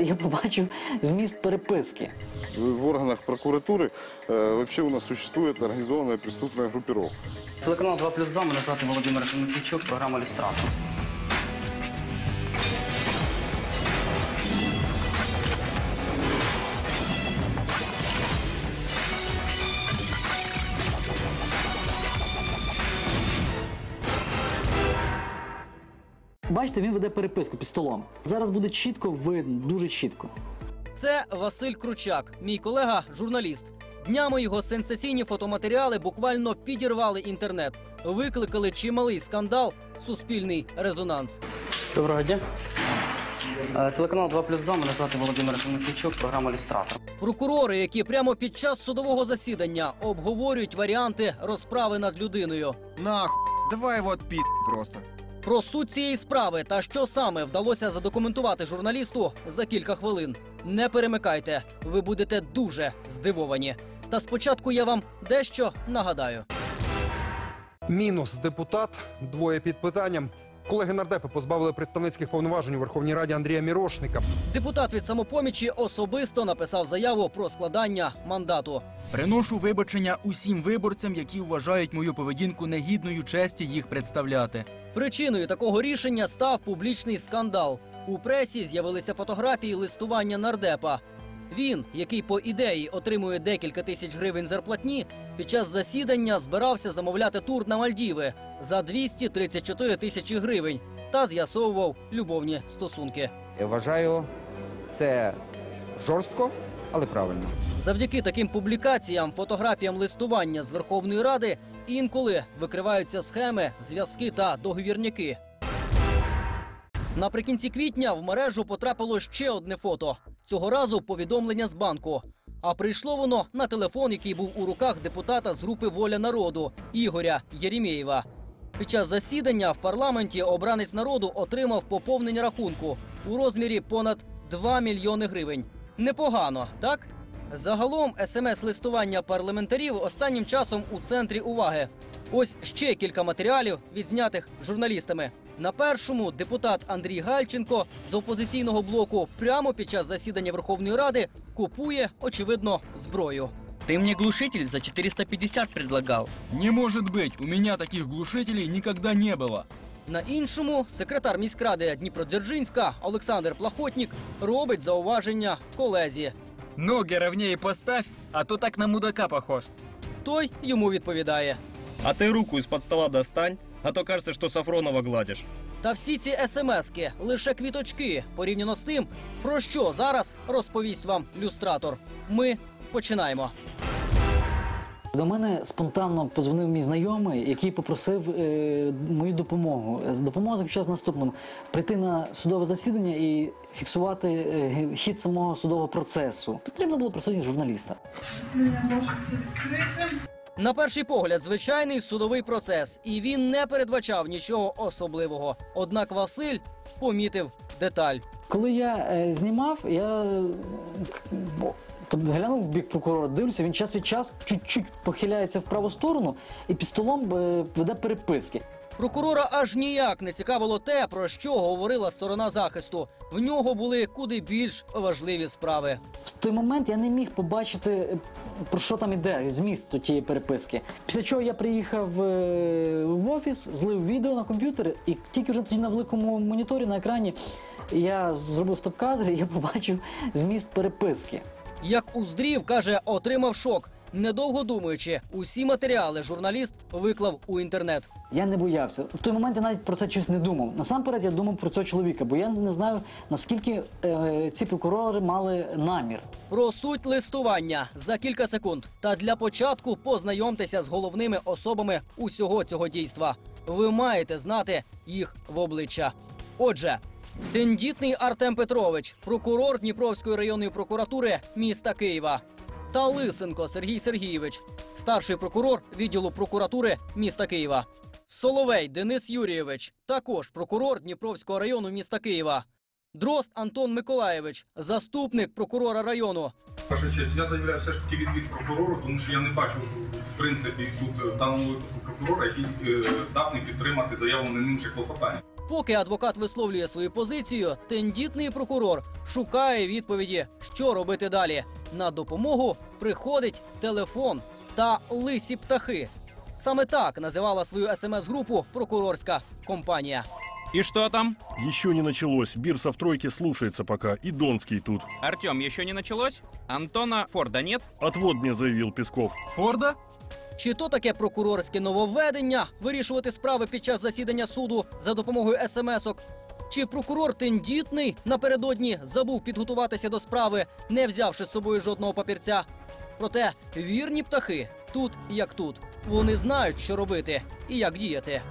я побачив зміст переписки. В органах прокуратуры э, вообще у нас существует организованная преступная группировка. Телеканал 2 плюс 2, мене звати Володимир Тимофійчук, програма «Люстратор». Бачите, він веде переписку під столом. Зараз буде чітко видно, дуже чітко. Це Василь Кручак, мій колега, журналіст. Днями його сенсаційні фотоматеріали буквально підірвали інтернет, викликали чималий скандал, суспільний резонанс. Доброго дня. Е, Телеканал 2 плюс 2, мене звати Володимир Тимофійчук, програма «Люстратор». Прокурори, які прямо під час судового засідання обговорюють варіанти розправи над людиною. Нахуй, давай его отпи просто. Про суть цієї справи та що саме вдалося задокументувати журналісту за кілька хвилин. Не перемикайте, ви будете дуже здивовані. Та спочатку я вам дещо нагадаю. Мінус депутат, двоє під питанням. Колеги нардепи позбавили представницьких повноважень у Верховній Раді Андрія Мірошника. Депутат від самопомічі особисто написав заяву про складання мандату. Приношу вибачення усім виборцям, які вважають мою поведінку негідною честі їх представляти. Причиною такого рішення став публічний скандал. У пресі з'явилися фотографії листування нардепа. Він, який по ідеї отримує декілька тисяч гривень зарплатні, під час засідання збирався замовляти тур на Мальдіви за 234 тисячі гривень та з'ясовував любовні стосунки. Я вважаю це жорстко, але правильно. Завдяки таким публікаціям, фотографіям листування з Верховної Ради інколи викриваються схеми, зв'язки та договірняки. Наприкінці квітня в мережу потрапило ще одне фото. Цього разу повідомлення з банку. А прийшло воно на телефон, який був у руках депутата з групи Воля народу Ігоря Єрімєєва. Під час засідання в парламенті обранець народу отримав поповнення рахунку у розмірі понад 2 мільйони гривень. Непогано, так? Загалом смс-листування парламентарів останнім часом у центрі уваги. Ось ще кілька матеріалів, відзнятих журналістами. На першому депутат Андрій Гальченко з опозиційного блоку прямо під час засідання Верховної Ради купує, очевидно, зброю. Ты мне глушитель за 450 предлагал. Не может быть, у меня таких глушителей никогда не было. На іншому секретар міськради Дніпродзержинська Олександр Плахотнік робить зауваження колезі. Ноги ровнее поставь, а то так на мудака похож. Той йому відповідає. А ты руку из-под стола достань, а то кажется, что Сафронова гладишь. Та всі ці смски лише квіточки порівняно з тим, про що зараз розповість вам люстратор. Ми починаємо. До мене спонтанно позвонив мій знайомий, який попросив е, мою допомогу. Допомога заключалась в наступному: прийти на судове засідання і фіксувати е, хід самого судового процесу. Потрібно було присутність журналіста. На перший погляд, звичайний судовий процес, і він не передбачав нічого особливого. Однак Василь помітив деталь. Коли я е, знімав, я глянув в бік прокурора, дивлюся, він час від часу чуть-чуть похиляється в праву сторону і під столом е, веде переписки. Прокурора аж ніяк не цікавило те, про що говорила сторона захисту. В нього були куди більш важливі справи. В той момент я не міг побачити, е, про що там іде зміст тієї переписки. Після чого я приїхав е, в офіс, злив відео на комп'ютер, і тільки вже тоді на великому моніторі на екрані я зробив стоп-кадр, і я побачив зміст переписки. Як уздрів, каже, отримав шок. Недовго думаючи, усі матеріали журналіст виклав у інтернет. Я не боявся. В той момент я навіть про це щось не думав. Насамперед я думав про цього чоловіка, бо я не знаю наскільки е, ці прокурори мали намір. Про суть листування за кілька секунд. Та для початку познайомтеся з головними особами усього цього дійства. Ви маєте знати їх в обличчя. Отже, тендітний Артем Петрович, прокурор Дніпровської районної прокуратури міста Києва. Та Лисенко Сергій Сергійович, старший прокурор відділу прокуратури міста Києва. Соловей Денис Юрійович, також прокурор Дніпровського району міста Києва. Дрозд Антон Миколаєвич, заступник прокурора району. Ваша честь, я заявляю все ж таки відвід прокурору, тому що я не бачу в принципі тут е, в даному випадку прокурора, який е, здатний підтримати заявлене ним ще клопотання. Поки адвокат висловлює свою позицію, тендітний прокурор шукає відповіді, що робити далі. На допомогу приходить телефон та лисі птахи. Саме так називала свою смс-групу прокурорська компанія. И что там? Еще не началось. Бирса в тройке слушается пока. И Донский тут. Артем, еще не началось? Антона Форда нет? Отвод мне заявил Песков. Форда? Чи то таке прокурорське нововведення вирішувати справи під час засідання суду за допомогою смс-ок? Чи прокурор тендітний напередодні забув підготуватися до справи, не взявши з собою жодного папірця? Проте вірні птахи тут як тут. Вони знають, що робити і як діяти.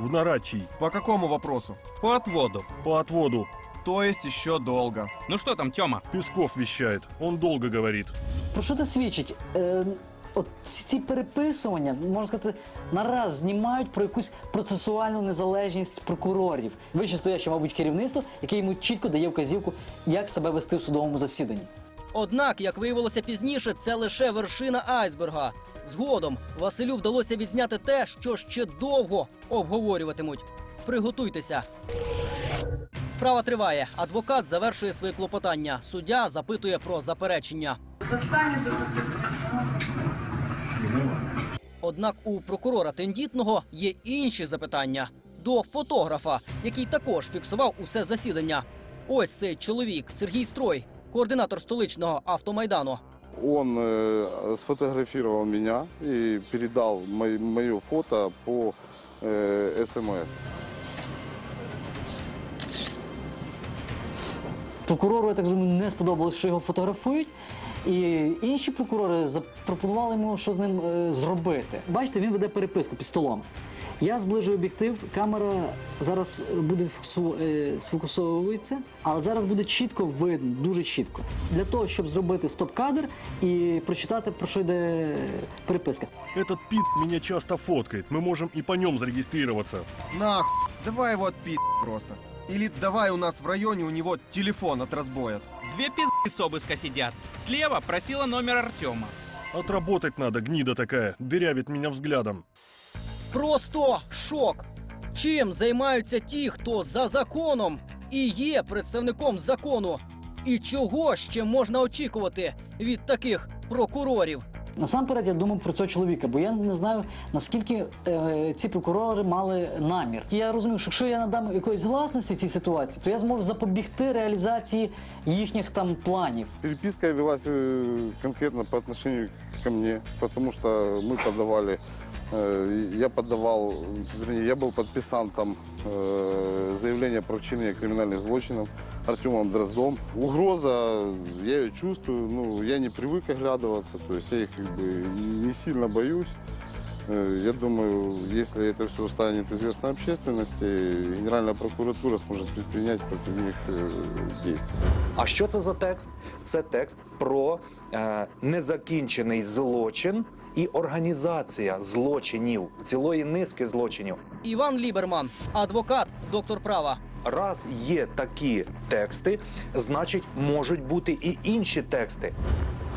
В Нарачий. По какому вопросу? По отводу. По отводу. То есть еще долго. Ну что там, Тёма? Песков вещает. Он долго говорит. Про що це свідчить? Е, от ці, ці переписування, можна сказати, нараз знімають про якусь процесуальну незалежність прокурорів. Вище стояще, мабуть, керівництво, яке йому чітко дає вказівку, як себе вести в судовому засіданні. Однак, як виявилося пізніше, це лише вершина айсберга. Згодом Василю вдалося відзняти те, що ще довго обговорюватимуть. Приготуйтеся. Справа триває. Адвокат завершує свої клопотання. Суддя запитує про заперечення. Однак у прокурора тендітного є інші запитання до фотографа, який також фіксував усе засідання. Ось цей чоловік Сергій Строй, координатор столичного автомайдану. Он э, сфотографировал меня и передал мое фото по э, СМС. Прокурору, я так розумію, не сподобалось, що його фотографують. І інші прокурори запропонували йому, що з ним е, зробити. Бачите, він веде переписку під столом. Я зближую об'єктив, камера зараз буде фокусу, е, сфокусовується, але зараз буде чітко видно, дуже чітко. Для того, щоб зробити стоп-кадр і прочитати, про що йде переписка. Этот пит меня часто фоткает. Мы можем и по нем зарегистрироваться. Нахуй. Давай его отпи просто. Или давай у нас в районе у него телефон отразбоят. Две пизды с обыска сидят. Слева просила номер Артема. Отработать надо, гнида такая. Дырявит меня взглядом. Просто шок. Чим займаються ті, хто за законом і є представником закону? І чого ще можна очікувати від таких прокурорів? Насамперед я думав про цього чоловіка, бо я не знаю наскільки е, ці прокурори мали намір. Я розумію, що якщо я надам якоїсь гласності цій ситуації, то я зможу запобігти реалізації їхніх там планів. Переписка велась э, конкретно по отношению ко мне, потому что мы подавали, э, я подавал, вернее, я был подписан там э, заявление про вчинение криминальных злочинов Артемом Дроздом. Угроза, я ее чувствую, ну, я не привык оглядываться, то есть я их как бы не сильно боюсь. Э, Я думаю, если это все станет известно общественности, Генеральная прокуратура сможет предпринять против них э, действия. А що це за текст? Це текст про е, незакінчений злочин і організація злочинів, цілої низки злочинів. Іван Ліберман, адвокат, доктор права. Раз є такі тексти, значить можуть бути і інші тексти.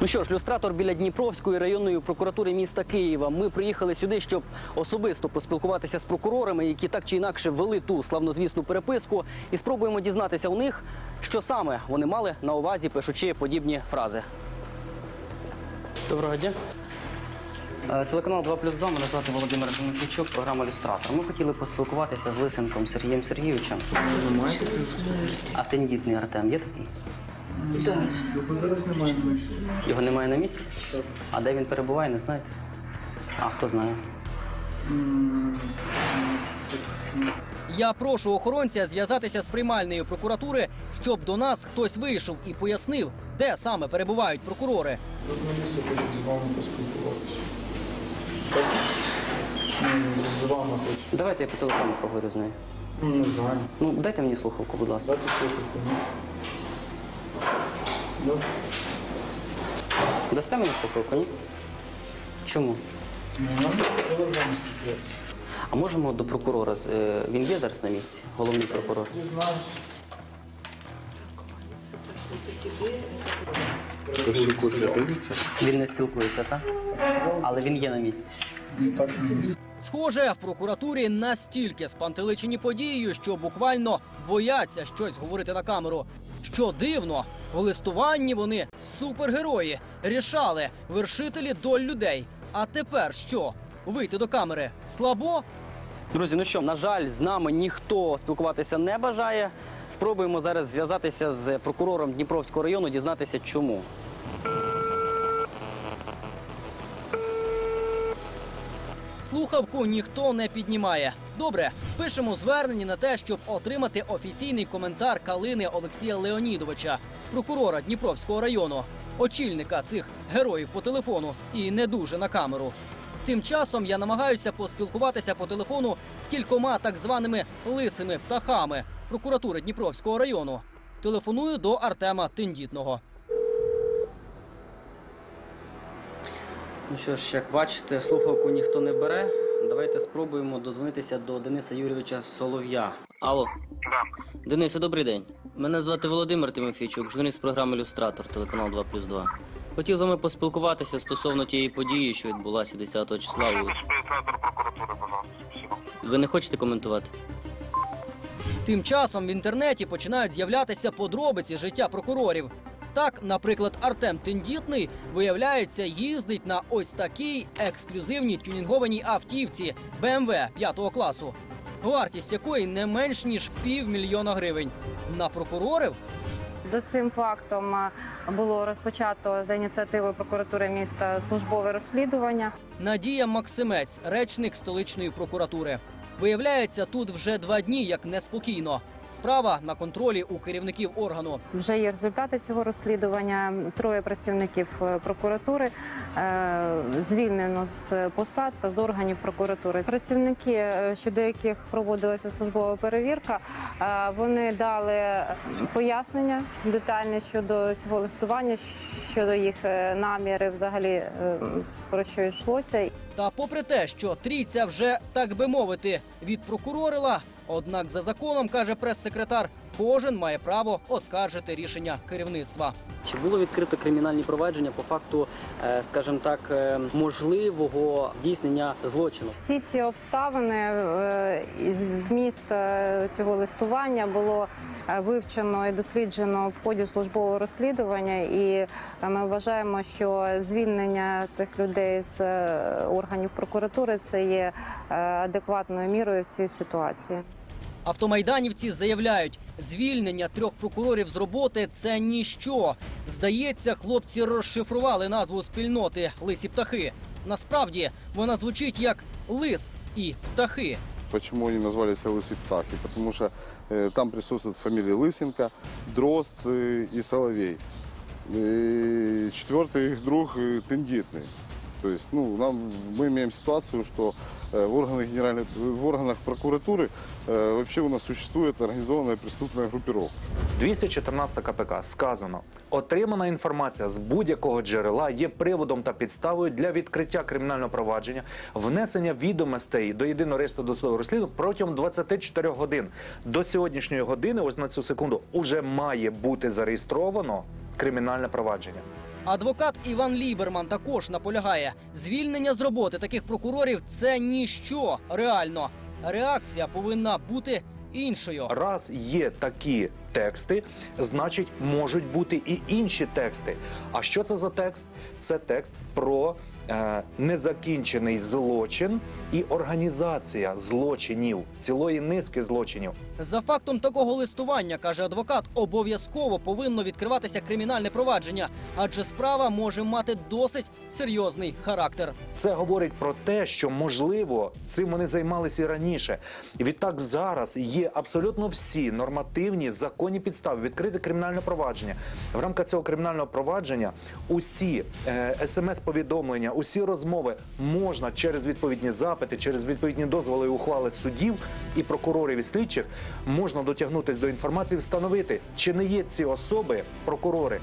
Ну що ж, люстратор біля Дніпровської районної прокуратури міста Києва. Ми приїхали сюди, щоб особисто поспілкуватися з прокурорами, які так чи інакше вели ту славнозвісну переписку, і спробуємо дізнатися у них, що саме вони мали на увазі, пишучи подібні фрази. Доброго дня. Е, Телеканал 2 плюс 2, мене звати Володимир Дмитричук, програма Люстратор. Ми хотіли поспілкуватися з Лисенком Сергієм Сергійовичем. А тендітний Артем є такий? Його немає на місці? А де він перебуває, не знаєте? А хто знає? Я прошу охоронця зв'язатися з приймальною прокуратури, щоб до нас хтось вийшов і пояснив, де саме перебувають прокурори. Журналісти хочуть з вами поспілкуватися. Так? З вами хочуть. Давайте я по телефону поговорю з нею. Ну, не знаю. Ну, дайте мені слухавку, будь ласка. Дайте слухати. ну. Дасте мені слухавку, ні? Чому? Ну, нам з вами спілкуватися. А можемо до прокурора? з- е, Він є зараз на місці, головний прокурор. Дізнаюсь. Він не спілкується, так? Але він є на місці. Так. Схоже, в прокуратурі настільки спантеличені подією, що буквально бояться щось говорити на камеру. Що дивно, в листуванні вони супергерої, рішали вершителі доль людей. А тепер що? Вийти до камери слабо? Друзі, ну що, на жаль, з нами ніхто спілкуватися не бажає. Спробуємо зараз зв'язатися з прокурором Дніпровського району, дізнатися, чому. Слухавку ніхто не піднімає. Добре, пишемо звернення на те, щоб отримати офіційний коментар Калини Олексія Леонідовича, прокурора Дніпровського району, очільника цих героїв по телефону і не дуже на камеру. Тим часом я намагаюся поспілкуватися по телефону з кількома так званими лисими птахами прокуратури Дніпровського району. Телефоную до Артема Тендітного. Ну що ж, як бачите, слухавку ніхто не бере. Давайте спробуємо дозвонитися до Дениса Юрійовича Солов'я. Алло. Да. Денисе, добрий день. Мене звати Володимир Тимофійчук, журналіст програми Люстратор, телеканал 2 плюс 2. Хотів з вами поспілкуватися стосовно тієї події, що відбулася 10 числа. у- Ви не хочете коментувати? Тим часом в інтернеті починають з'являтися подробиці життя прокурорів. Так, наприклад, Артем Тендітний, виявляється, їздить на ось такій ексклюзивній тюнінгованій автівці BMW 5 класу, вартість якої не менш ніж півмільйона гривень. На прокурорів За цим фактом е, було розпочато за ініціативою прокуратури міста службове розслідування. Надія Максимець, речник столичної прокуратури. Виявляється, тут вже два дні як неспокійно. Справа на контролі у керівників органу. Вже є результати цього розслідування. Троє працівників е, прокуратури е, звільнено з посад та з органів прокуратури. Працівники, е, щодо яких проводилася службова перевірка, вони дали пояснення детальні щодо цього листування, щодо їх наміри, взагалі про що йшлося. Та попри те, що трійця вже так би мовити відпрокурорила, однак за законом каже прес-секретар, кожен має право оскаржити рішення керівництва. Чи було відкрито кримінальні провадження по факту, е, скажімо так, е, можливого здійснення злочину? Всі ці обставини е, вміст цього листування було вивчено і досліджено в ході службового розслідування, і ми вважаємо, що звільнення цих людей з органів прокуратури це є адекватною мірою в цій ситуації. Автомайданівці заявляють, звільнення трьох прокурорів з роботи це ніщо. Здається, хлопці розшифрували назву спільноти Лисі птахи. Насправді вона звучить як лис і птахи. Почему они назвали себя Лысые птахи? Потому что э, там присутствуют фамилии Лысенко, Дрозд э, и Соловей. И четвертый их друг э, Тендитный. То есть, ну, нам, мы имеем ситуацию, что э, в, органах генеральной, в органах прокуратуры э, вообще у нас существует организованная преступная группировка. 214 КПК сказано: отримана інформація з будь-якого джерела є приводом та підставою для відкриття кримінального провадження, внесення відомостей до єдиного реєстру досудового розслідування протягом 24 годин. До сьогоднішньої години, ось на цю секунду, уже має бути зареєстровано кримінальне провадження. Адвокат Іван Ліберман також наполягає: звільнення з роботи таких прокурорів це ніщо реально. Реакція повинна бути іншою. Раз є такі тексти, значить можуть бути і інші тексти. А що це за текст? Це текст про незакінчений злочин і організація злочинів, цілої низки злочинів. За фактом такого листування, каже адвокат, обов'язково повинно відкриватися кримінальне провадження, адже справа може мати досить серйозний характер. Це говорить про те, що можливо цим вони займалися і раніше. Відтак зараз є абсолютно всі нормативні законні підстави відкрити кримінальне провадження. В рамках цього кримінального провадження усі е, смс-повідомлення, усі розмови можна через відповідні запити, через відповідні дозволи і ухвали суддів і прокурорів і слідчих можна дотягнутися до інформації, встановити, чи не є ці особи прокурори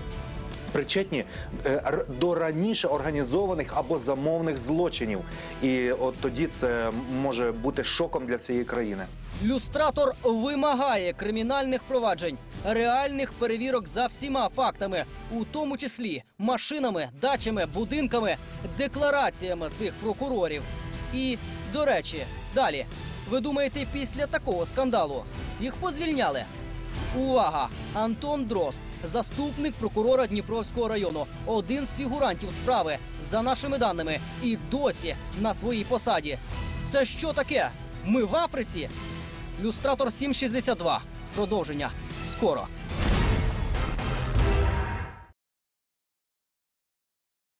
причетні е, до раніше організованих або замовних злочинів. І от тоді це може бути шоком для всієї країни. Люстратор вимагає кримінальних проваджень, реальних перевірок за всіма фактами, у тому числі машинами, дачами, будинками, деклараціями цих прокурорів. І До речі, далі. Ви думаєте, після такого скандалу всіх позвільняли? Увага! Антон Дрозд, заступник прокурора Дніпровського району, один з фігурантів справи, за нашими даними, і досі на своїй посаді. Це що таке? Ми в Африці? Люстратор 762. Продовження скоро.